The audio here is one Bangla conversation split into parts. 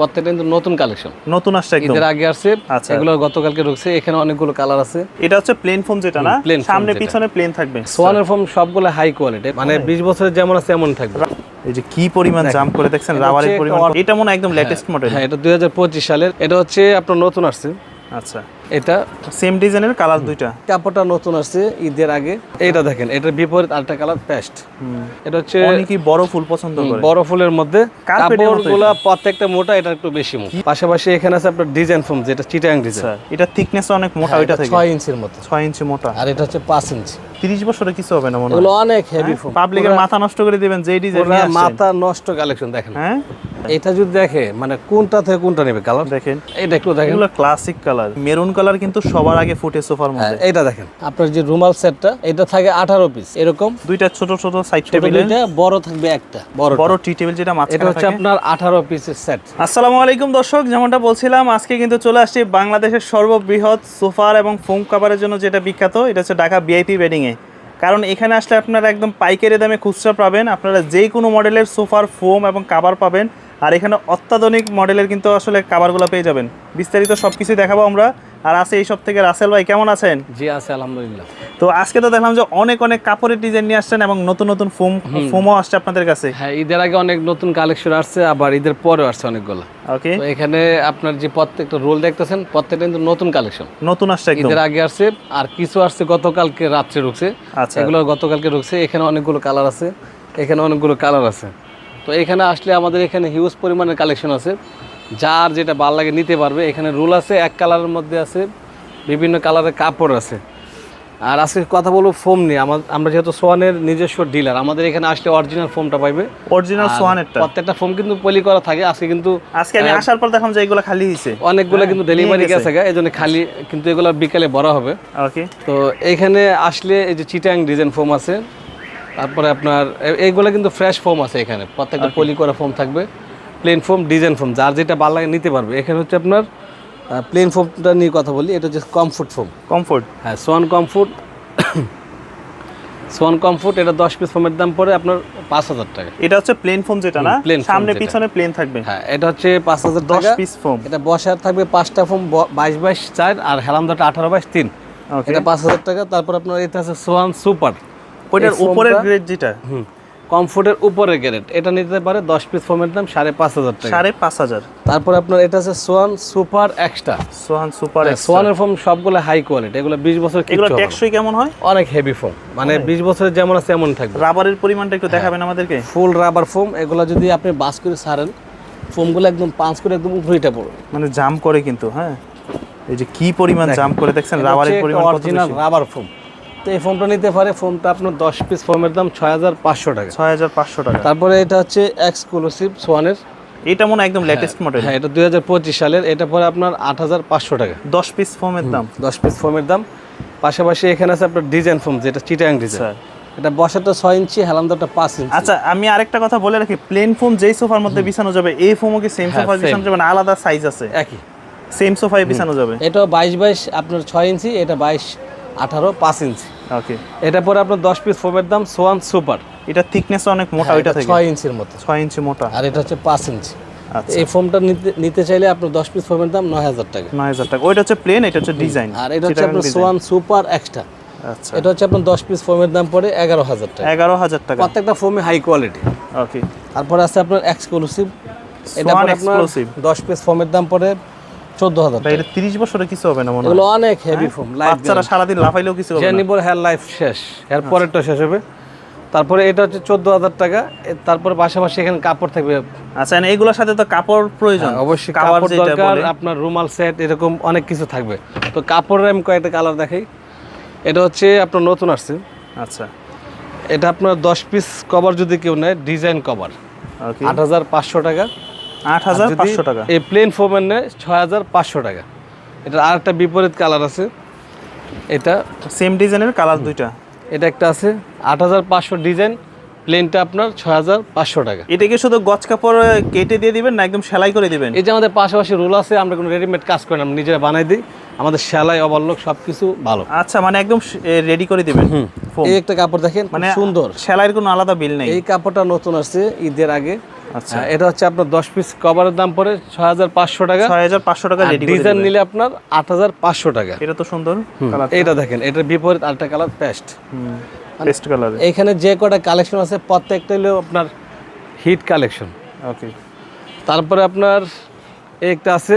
প্রত্যেকটা কিন্তু নতুন কালেকশন নতুন আসছে একদম। এর আগে আসছে আচ্ছা। এগুলো গতকালকে ঢুকছে এখানে অনেকগুলো কালার আছে। এটা হচ্ছে প্লেন ফোম যেটা না? সামনে পিছনে প্লেন থাকবে। সোয়ানের ফোম সবগুলো হাই কোয়ালিটি মানে বিশ বছরের যেমন আছে এমন থাকবে। এই যে কি পরিমাণ জাম করে দেখছেন রাবারের পরিমাণ? এটা মনে হয় একদম লেটেস্ট মডেল হ্যাঁ এটা দুই হাজার পঁচিশ সালের এটা হচ্ছে আপনার নতুন আসছে। আচ্ছা। এটা? সেম ডিজাইনের কালার দুইটা। কাপড়টা নতুন আসছে ঈদের আগে। এইটা দেখেন এটার বিপরীত আরেকটা কালার পেস্ট। এটা হচ্ছে অনেকেই বড় ফুল পছন্দ করে। বড় ফুলের মধ্যে কাপড়গুলো প্রত্যেকটা মোটা এটা একটু বেশি মোটা। পাশাপাশি এখানে আছে আপনার ডিজাইন ফোম যেটা চিটাং ডিজাইন আচ্ছা এটা থিকনেস অনেক মোটা ওইটা থেকে? ছয় ইঞ্চির মতো। ছয় ইঞ্চি মোটা। আর এটা হচ্ছে পাঁচ ইঞ্চি। তিরিশ বছরে কিছু হবে না মনে হয়। এগুলো অনেক হেভি ফোম পাবলিকের মাথা নষ্ট করে দিবেন যে ডিজাইন মাথা নষ্ট কালেকশন দেখেন। হ্যাঁ? এটা যদি দেখে মানে কোনটা থেকে কোনটা নেবে কালার দেখেন। এটা একটু দেখেন। এগুলো ক্লাসিক কালার মেরুন কালার কিন্তু সবার আগে ফুটে সোফার হ্যাঁ মধ্যে এইটা দেখেন। আপনার যে রুমাল সেটটা এটা থাকে আঠারো পিস এরকম। দুইটা ছোট ছোট সাইড টেবিলে দুইটা বড় থাকবে একটা বড় বড় টি টেবিল যেটা এটা হচ্ছে আপনার আঠারো পিসের সেট আসসালামু আলাইকুম দর্শক যেমনটা বলছিলাম আজকে কিন্তু চলে আসছি বাংলাদেশের সর্ববৃহৎ সোফার এবং ফোম কাভারের জন্য যেটা বিখ্যাত এটা হচ্ছে ঢাকা বিআইপি বেডিংয়ে কারণ এখানে আসলে আপনারা একদম পাইকারি দামে খুচরা পাবেন আপনারা যে কোনো মডেলের সোফার ফোম এবং কাভার পাবেন। আর এখানে অত্যাধুনিক মডেলের কিন্তু আসলে কাভারগুলো পেয়ে যাবেন। বিস্তারিত সব কিছুই দেখাবো আমরা। আর আছে এই সব থেকে রাসেল ভাই কেমন আছেন? জি আছে আলহামদুলিল্লাহ। তো আজকে তো দেখলাম যে অনেক অনেক কাপড়ের ডিজাইন নিয়ে আসছেন এবং নতুন নতুন ফোম ফোমও আসছে আপনাদের কাছে। হ্যাঁ ঈদের আগে অনেক নতুন কালেকশন আসছে আবার ঈদের পরেও আসছে অনেকগুলো। ওকে তো এখানে আপনার যে প্রত্যেকটা রোল দেখতেছেন প্রত্যেকটা কিন্তু নতুন কালেকশন নতুন আসছে একদম। ঈদের আগে আসছে আর কিছু আসছে গতকালকে রাত্রে ঢুকছে। আচ্ছা। এগুলো গতকালকে ঢুকছে এখানে অনেকগুলো কালার আছে এখানে অনেকগুলো কালার আছে। তো এখানে আসলে আমাদের এখানে হিউজ পরিমাণের কালেকশন আছে। যার যেটা ভালো লাগে নিতে পারবে এখানে রুল আছে এক কালারের মধ্যে আছে বিভিন্ন কালারের কাপড় আছে। আর আজকে কথা বলব ফোম নিয়ে। আমার আমরা যেহেতু সোয়ানের নিজস্ব ডিলার আমাদের এখানে আসলে অরিজিনাল ফোমটা পাইবে। অরিজিনাল সোয়ানের প্রত্যেকটা ফোম কিন্তু পলি করা থাকে আজকে কিন্তু আজকে আমি আসার পর দেখলাম যে এগুলো খালি হয়েছে অনেকগুলো কিন্তু হ্যাঁ, নিয়ে ডেলিভারি গেছে। গা এই জন্য খালি কিন্তু এগুলো বিকালে বড় হবে। ওকে তো এইখানে আসলে এই যে চিটাং ডিজাইন ফোম আছে তারপরে আপনার এইগুলো কিন্তু ফ্রেশ ফোম আছে এখানে। প্রত্যেকটা পলি করা ফোম থাকবে। প্লেন ফোম ডিজাইন ফোম যার যেটা ভালো লাগে নিতে পারবে। এখানে হচ্ছে আপনার প্লেন ফোমটা নিয়ে কথা বলি এটা হচ্ছে কমফোর্ট ফোম কমফোর্ট হ্যাঁ সোয়ান কমফোর্ট সোয়ান কমফোর্ট এটা দশ পিস ফোমের দাম পড়ে আপনার পাঁচ হাজার টাকা। এটা হচ্ছে প্লেন ফোম যেটা না? প্লেন সামনে। পিছনে প্লেন থাকবে। হ্যাঁ এটা হচ্ছে পাঁচ হাজার দশ পিস ফোম এটা বসার থাকবে পাঁচটা ফোম বাইশ বাইশ চার আর হেলামদাটা আঠারো বাইশ তিন। এটা পাঁচ হাজার টাকা। তারপর আপনার এটা আছে সোয়ান সুপার ওইটার উপরের গ্রেড যেটা? হুম। কমফোর্টের উপরে গ্রেড এটা নিতে পারে দশ পিস ফোমের দাম সাড়ে পাঁচ হাজার টাকা। সাড়ে পাঁচ হাজার। তারপর আপনার এটা আছে swan super extra swan super সোয়ানের foam সবগুলো হাই কোয়ালিটি এগুলো বিশ বছর এগুলো। টেকসই কেমন হয়? অনেক হেভি ফোম মানে বিশ বছরের যেমন আছে এমন থাকবে। রাবারের পরিমাণটা একটু দেখাবেন আমাদেরকে? ফুল রাবার ফোম এগুলো যদি আপনি বাস করে ছাড়েন ফোমগুলো একদম পাঁচ করে একদম উপরেটা পড়বে। মানে জাম করে কিন্তু হ্যাঁ? এই যে কি পরিমাণ জাম করে দেখছেন রাবারের পরিমাণ অরিজিনাল রাবার ফোম তো এই ফোমটা নিতে পারে ফোমটা আপনার দশ পিস ফোমের দাম ছয় হাজার পাঁচশো টাকা। ছয় হাজার পাঁচশো টাকা। তারপরে এটা হচ্ছে এক্সক্লুসিভ সোয়ানের এটা মনে হয় একদম লেটেস্ট মডেল হ্যাঁ এটা দুই হাজার পঁচিশ সালের এটা পরে আপনার আট হাজার পাঁচশো টাকা। দশ পিস ফোমের দাম। দশ পিস ফোমের দাম। পাশাপাশি এখানে আছে আপনার ডিজাইন ফোম যেটা চিটাং ডিজাইন এটা বসাটা ছয় ইঞ্চি হেলামদারটা পাঁচ ইঞ্চি। আচ্ছা আমি আরেকটা কথা বলে রাখি প্লেন ফোম যেই সোফার মধ্যে বিছানো যাবে এই ফোমও কি সেম হ্যাঁ, সোফার বিছানো যাবে না? আলাদা সাইজ আছে? একই। সেম সোফায় বিছানো যাবে? এটা বাইশ বাইশ আপনার ছয় ইঞ্চি এটা বাইশ আঠারো পাঁচ ইঞ্চি। ওকে এটা পরে আপনার দশ পিস ফোমের দাম সোয়ান সুপার। এটা থিকনেস অনেক মোটা ওইটা থেকে? ছয় ইঞ্চির মতো। ছয় ইঞ্চি মোটা? আর এটা হচ্ছে পাঁচ ইঞ্চি। আচ্ছা। এই ফোমটা নিতে নিতে চাইলে আপনার দশ পিস ফোমের দাম নয় হাজার টাকা। নয় হাজার টাকা। ওইটা হচ্ছে প্লেন এটা হচ্ছে ডিজাইন আর এটা হচ্ছে আপনার সোয়ান সুপার এক্সট্রা আচ্ছা। এটা হচ্ছে আপনার দশ পিস ফোমের দাম পড়ে এগারো হাজার টাকা। এগারো হাজার টাকা। প্রত্যেকটা ফোমে হাই কোয়ালিটি ওকে তারপরে আছে আপনার এক্সক্লুসিভ এটা আপনার দশ পিস ফোমের দাম পড়ে চোদ্দ হাজার এটা তিরিশ বছরে কিছু হবে না মনে হয়? অনেক হেভি ফোম বাচ্চারা সারাদিন লাফাইলেও কিছু হবে না। নিবর হেয়ার লাইফ শেষ এর শেষ হবে। তারপরে এটা হচ্ছে চোদ্দ হাজার টাকা তারপরে পাশাপাশি এখানে কাপড় থাকবে। আচ্ছা এগুলোর সাথে তো কাপড় প্রয়োজন। হ্যাঁ, অবশ্যই কাপড় দরকার আপনার রুমাল সেট এরকম অনেক কিছু থাকবে। তো কাপড়ের আমি কয়েকটা কালার দেখাই। এটা হচ্ছে আপনার নতুন আসছে। আচ্ছা। এটা আপনার দশ পিস কভার যদি কেউ নেয় ডিজাইন কভার আট হাজার পাঁচশো টাকা। আট হাজার পাঁচশো টাকা। এই প্লেন ফোমের নেয় ছয় হাজার পাঁচশো টাকা। এটা আর একটা বিপরীত কালার আছে। এটা সেম ডিজাইনের কালার দুইটা। এটা একটা আছে আট হাজার পাঁচশো ডিজাইন প্লেনটা আপনার ছয় হাজার পাঁচশো টাকা। এটা কি শুধু গজ কাপড় কেটে দিয়ে দিবেন না একদম সেলাই করে দিবেন? এই যে আমাদের পাশাপাশি রোল আছে আমরা কোনো রেডিমেড কাজ করি না আমরা নিজেরা বানাই দিই। আমাদের সেলাই অবল্লক সব কিছু ভালো। আচ্ছা মানে একদম রেডি করে দিবেন। এই একটা কাপড় দেখেন মানে মানে সুন্দর। সেলাইয়ের কোনো আলাদা বিল নেই? এই কাপড়টা নতুন আসছে ঈদের আগে। আচ্ছা। এটা হচ্ছে আপনার দশ পিস কভারের দাম পড়ে ছয় হাজার পাঁচশো টাকা ছয় হাজার পাঁচশো টাকা ডিজাইন নিলে আপনার আট হাজার পাঁচশো টাকা। এটা তো সুন্দর এইটা দেখেন এটার বিপরীত আরেকটা কালার পেস্ট। পেস্ট কালার এখানে যে কটা কালেকশন আছে প্রত্যেকটা হলো আপনার হিট কালেকশন ওকে তারপরে আপনার একটা আছে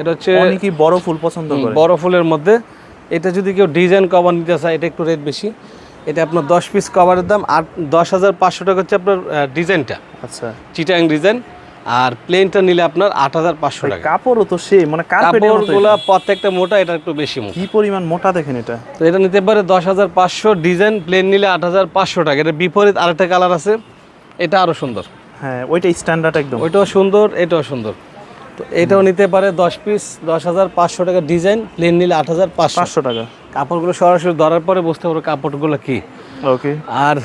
এটা হচ্ছে অনেকেই বড় ফুল পছন্দ করে। বড় ফুলের মধ্যে। এটা যদি কেউ ডিজাইন কভার নিতে চায় এটা একটু রেট বেশি। এটা আপনার দশ পিস কভারের দাম আট দশ হাজার পাঁচশো টাকা হচ্ছে আপনার ডিজাইনটা আচ্ছা। চিটাং ডিজাইন আর প্লেনটা নিলে আপনার আট হাজার পাঁচশো টাকা। কাপড়ও তো সেই মানে কাপড়গুলো প্রত্যেকটা মোটা এটা একটু বেশি মোটা। কি পরিমাণ মোটা দেখেন এটা? তো এটা নিতে পারে দশ হাজার পাঁচশো ডিজাইন প্লেন নিলে আট হাজার পাঁচশো টাকা। এটা বিপরীত আরেকটা কালার আছে এটা আরও সুন্দর। হ্যাঁ ওইটা স্ট্যান্ডার্ড একদম। ওইটাও সুন্দর এটাও সুন্দর। তো এটাও নিতে পারে দশ পিস দশ হাজার পাঁচশো টাকা ডিজাইন প্লেন নিলে আট হাজার পাঁচশো টাকা। কাপড়গুলো সরাসরি ধরার পরে বুঝতে পারব কাপড়গুলো কি। ওকে। আর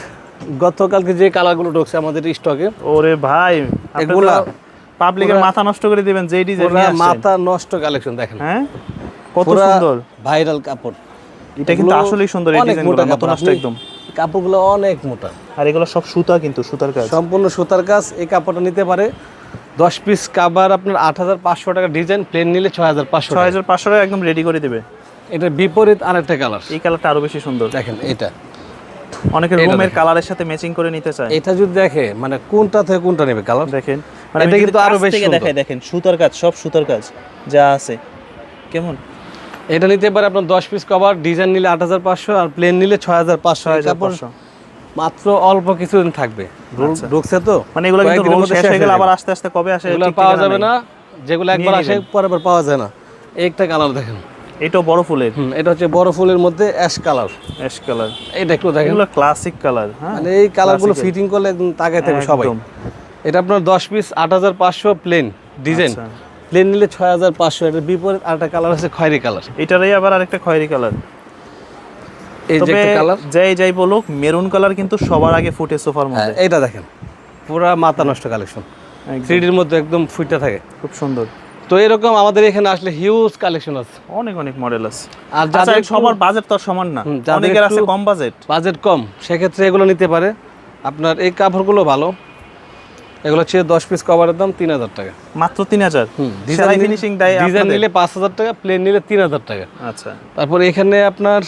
গতকালকে যে কালারগুলো ঢুকছে আমাদের স্টকে ওরে ভাই এগুলা পাবলিকের মাথা নষ্ট করে দিবেন যে ডিজাইন পুরা মাথা নষ্ট কালেকশন দেখেন। হ্যাঁ? কত সুন্দর। ভাইরাল কাপড়। এটা কিন্তু আসলেই সুন্দর এই অনেক ডিজাইনগুলো মোটা মাথা নষ্ট একদম। কাপড়গুলো অনেক মোটা। আর এগুলো সব সুতা কিন্তু সুতার কাজ। সম্পূর্ণ সুতার কাজ এই কাপড়টা নিতে পারে। দশ পিস কাবার আপনার আট হাজার পাঁচশো টাকা ডিজাইন প্লেন নিলে ছয় হাজার পাঁচশো ছয় হাজার পাঁচশো টাকা একদম রেডি করে দিবে। এটার বিপরীত আরেকটা কালার এই কালারটা আরও বেশি সুন্দর। দেখেন এটা। অনেকের রুমের কালারের সাথে ম্যাচিং করে নিতে চায়। এটা যদি দেখে মানে কোনটা থেকে কোনটা নেবে কালার দেখেন মানে এটা কিন্তু আরও বেশি সুন্দর। দেখেন সুতার কাজ সব সুতার কাজ যা আছে। কেমন? এটা নিতে পারে আপনার দশ পিস কভার ডিজাইন নিলে আট হাজার পাঁচশো আর প্লেন নিলে ছয় হাজার পাঁচশো। ছয় হাজার কাপড় পাঁচশো মাত্র অল্প কিছুদিন থাকবে। ঢুকছে তো? মানে এগুলো কিন্তু রোল শেষ হয়ে গেলে আবার আস্তে আস্তে কবে আসে এগুলো পাওয়া যাবে না। যেগুলো একবার আসে পরে পাওয়া যায় না। একটা কালার দেখেন। এটাও বড় ফুলের? হুম এটা হচ্ছে বড় ফুলের মধ্যে অ্যাশ কালার অ্যাশ কালার এটা একটু দেখেন। এগুলো ক্লাসিক কালার হ্যাঁ? মানে এই কালারগুলো ফিটিং করলে একদম তাকায় থাকবে সবাই। এটা আপনার দশ পিস আট হাজার পাঁচশো প্লেন ডিজাইন। প্লেন নিলে ছয় হাজার পাঁচশো এটার বিপরীত আরেকটা কালার আছে খয়েরি কালার এটারই আবার আরেকটা খয়েরি কালার এই যে একটা কালার যাই যাই বলুক মেরুন কালার কিন্তু সবার আগে ফুটে সোফার হ্যাঁ মধ্যে এইটা দেখেন। পুরা মাথা নষ্ট কালেকশন। থ্রিডির মধ্যে একদম ফুটটা থাকে। খুব সুন্দর। তো এরকম আমাদের এখানে আসলে হিউজ কালেকশন আছে। অনেক অনেক মডেল আছে। আর আচ্ছা যাদের সবার বাজেট তো সমান না। অনেকের আছে কম বাজেট বাজেট কম সেক্ষেত্রে এগুলো নিতে পারে। আপনার এই কাপড়গুলো ভালো। এগুলো হচ্ছে দশ পিস কভারের দাম তিন হাজার টাকা। মাত্র তিন হাজার? ডিজাইন ফিনিশিং দেয় ডিজাইন নিলে পাঁচ হাজার টাকা প্লেন নিলে তিন হাজার টাকা। আচ্ছা। তারপর এখানে আপনার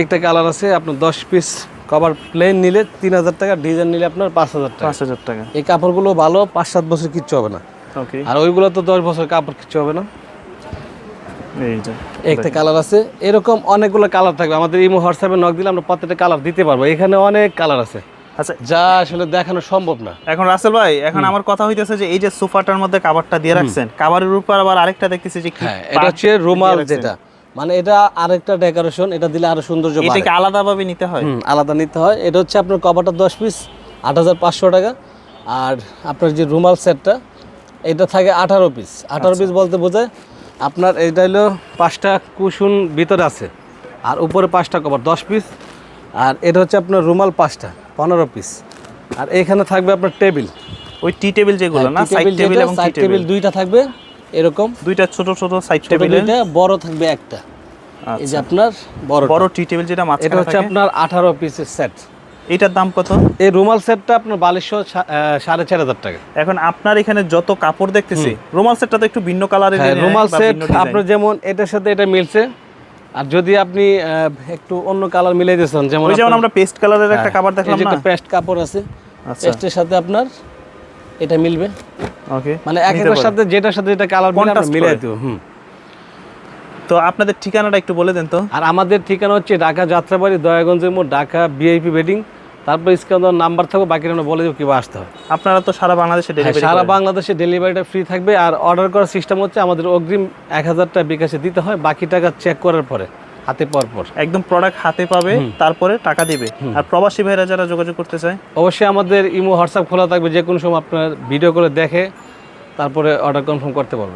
একটা কালার আছে আপনার দশ পিস কভার প্লেন নিলে তিন হাজার টাকা ডিজাইন নিলে আপনার পাঁচ হাজার টাকা। পাঁচ হাজার টাকা। এই কাপড়গুলো ভালো পাঁচ সাত বছর কিচ্ছু হবে না। আর ওইগুলো তো দশ বছর কাপড় কিচ্ছু হবে না। একটা কালার আছে। এরকম অনেকগুলো কালার থাকবে। আমাদের ইমো হোয়াটসঅ্যাপে নক দিলে আমরা প্রত্যেকটা কালার দিতে পারব। এখানে অনেক কালার আছে। আচ্ছা। যা আসলে দেখানো সম্ভব না। এখন রাসেল ভাই এখন আমার কথা হইতেছে যে এই যে সোফাটার মধ্যে কাভারটা দিয়ে রাখছেন কাভারের উপর আবার আরেকটা দেখতেছি যে হ্যাঁ এটা হচ্ছে রুমাল যেটা। মানে এটা আরেকটা ডেকোরেশন এটা দিলে আরও সৌন্দর্য বাড়ে। এটাকে আলাদাভাবে নিতে হয়? আলাদা নিতে হয়। এটা হচ্ছে আপনার কভারটা দশ পিস আট হাজার পাঁচশো টাকা। আর আপনার যে রুমাল সেটটা এটা থাকে আঠারো পিস আঠারো আচ্ছা। পিস বলতে বোঝায় আপনার এটা হলো পাঁচটা কুশন ভিতরে আছে। আর উপরে পাঁচটা কভার দশ পিস আর এটা হচ্ছে আপনার রুমাল পাঁচটা পনেরো পিস আর এখানে থাকবে আপনার টেবিল। ওই টি টেবিল যেগুলো না সাইড টেবিল এবং সাইড টেবিল। দুইটা থাকবে এরকম। দুইটা ছোট ছোট সাইড টেবিল। দুইটা বড় থাকবে একটা। এই যে আপনার বড় বড় টি টেবিল যেটা এটা হচ্ছে আপনার আঠারো পিসের সেট এটার দাম কত? এই রুমাল সেটটা আপনার বালিশশো সাড়ে চার হাজার টাকা। এখন আপনার এখানে যত কাপড় দেখতেছি রুমাল সেটটা তো একটু ভিন্ন কালারের হ্যাঁ রুমাল সেট আপনার যেমন এটার সাথে এটা মিলছে। আর যদি আপনি একটু অন্য কালার মিলাই দিয়েছেন যেমন যেমন আমরা পেস্ট কালারের একটা হ্যাঁ, কাপড় এই দেখলাম যে না? পেস্ট কাপড় আছে আচ্ছা। পেস্টের সাথে আপনার এটা মিলবে। ওকে মানে এক একটার সাথে যেটার সাথে যেটা কালার মিলে করে। হুম। তো আপনাদের ঠিকানাটা একটু বলে দেন তো। আর আমাদের ঠিকানা হচ্ছে ঢাকা যাত্রাবাড়ি দয়াগঞ্জের মোড় ঢাকা বিআইপি বেডিং তারপর স্ক্যান নাম্বার থাকবে আমরা বলে দেবো কীভাবে আসতে হবে আপনারা তো সারা বাংলাদেশে হ্যাঁ, ডেলিভারি সারা বাংলাদেশে ডেলিভারিটা ফ্রি থাকবে আর অর্ডার করার সিস্টেম হচ্ছে আমাদের অগ্রিম এক হাজার টাকা বিকাশে দিতে হয় বাকি টাকা চেক করার পরে হাতে পর পর। একদম প্রোডাক্ট হাতে পাবে তারপরে টাকা দিবে। আর প্রবাসী ভাইরা যারা যোগাযোগ করতে চায়? অবশ্যই আমাদের ইমো হোয়াটসঅ্যাপ খোলা থাকবে যে কোনো সময় আপনার ভিডিও করে দেখে তারপরে অর্ডার কনফার্ম করতে পারবেন।